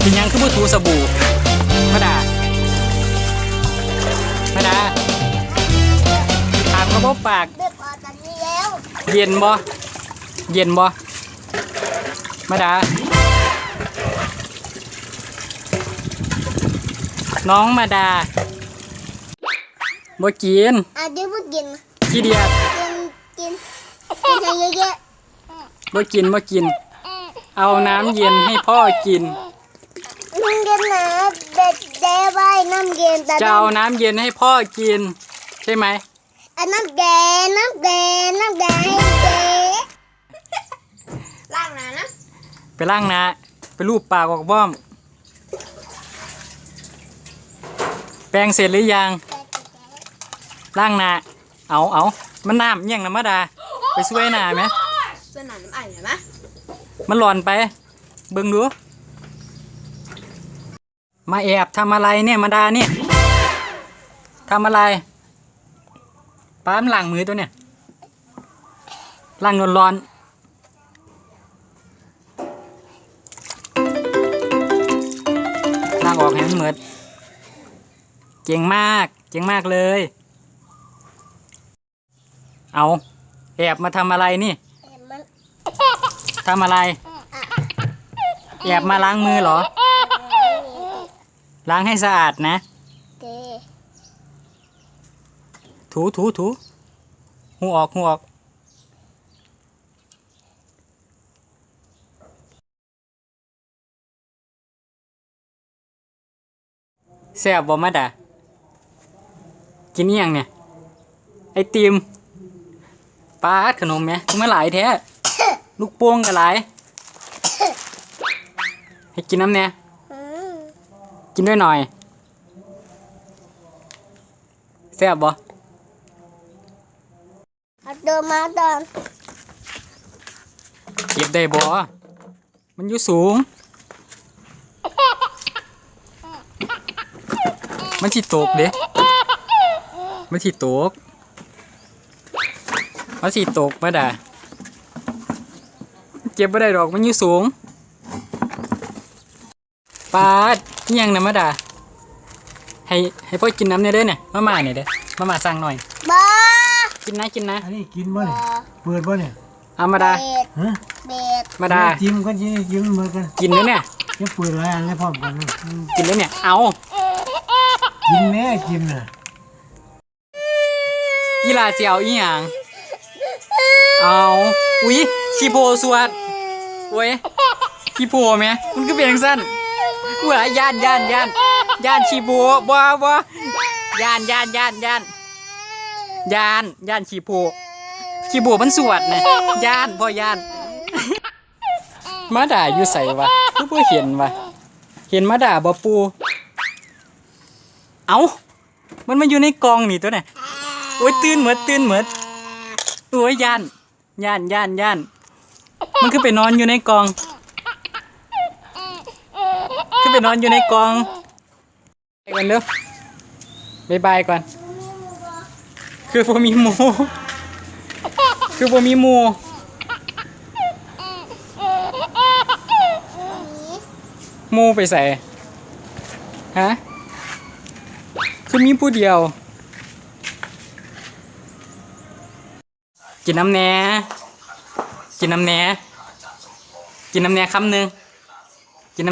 เป็นหยังคือบ่ถูสบู่มาดามาดาถามเขาบ่ปากเด็กออกจากนี้แล้วเย็นบ่ เย็นบ่มาดา น้องมาดาบ่กินอะเดี๋ยวพูดกินขี้เดียดกินกินกินให้เยอะบ่กินบ่กิน เอาน้ำเย็นให้พ่อกิน ๆ น้ำเย็นนะเด็ดเด้ไว้น้ำเย็นแต่จะเอาน้ำเย็นให้พ่อกิน ใช่ไหมอะน้ำแดงน้ำแดงน้ำแดงให้เจ๊ล้างน้ำนะไปล้างหนาไปรูปปากออกบ้อม แปรงเสร็จหรือยังล้างหนาเอาเอามันน้ำเอี่ยังนะมาดา ไปช่วยหนาไหมสนามน้ำไอ่เห็นไหมมันหลอนไป เบิ่งดู มาแอบทำอะไรเนี่ยมาดาเนี่ยทำอะไรป้ามนล้างมือตัวเนี่ยล้างร้อนๆล้างออกให้มันเหมือดเก่งมากเก่งมากเลย เอาแอบมาทำอะไรนี่เห็นมันทำอะไร แอบมาล้างมือเหรอ ล้างให้สะอาดนะเจ๊ถูถูถูหูออกหูออก แซ่บบ่มาดากินอิหยังเนี่ย ไอติมปาดขนมไหมคือมาหลายแท้ ลูกโป่งก็หลาย ให้กินน้ำเนี่ยอืม กินด้วยหน่อยแซ่บบ่เอาเดินมาตอนเก็บได้บ่มันอยู่สูง มันสิตกเด้มันสิตกมันสิตกมาด่าเก็บบ่ได้ดอกมันอยู่สูงปาดอิห ยังนะมาด่าให้ให้พ่อกินน้ำเนี่ยเด้อเนี่ยมาม่าเนี่ยเด้อมาม่าสั่งหน่อยบ้ากินนะกินนะอันนี้กินบ่เนี่ยเปิดบ่เนี่ยเอามาดา เบ็ดฮะเบ็ดมาดา จิ้มกันจิ้มจิ้มเหมือนกันกินด้วยเนี่ย จะเปิดหลายอันเลยพร้อมกันนะอืมกินด้วยเนี่ย เอากินแม่กินน่ะอีหลาเจียวอีหยังเอาอุ๊ยชีโพสวดโอ้ยชีโพไหมมันก็เป็นจังสั้นกู ว่าย่านย่านย่านย่านชีโพบ่บ่ย่านย่านย่านย่านย่านย่านชีโพชีโพมันสวดนะย่านบ่ย่าน มาด่าอยู่ใส่วะกูบ่เห็นวะเห็นมาด่าบ่ปู เอามันมาอยู่ในกองนี่ตัวเนี่ยโอ้ยตื่นเหมือดตื่นเหมือดโอ้ยย่านย่านย่านย่าน มันคือไปนอนอยู่ในกอง นอนอยู่ในกองไปกันเด้อบายบายก่อน คือพอมีหมู คือพอมีหมู หมูไปใส่ ฮะ คือมีผู้เดียว กินน้ำแหน่กินน้ำแหน่กินน้ำแหน่คำหนึ่ง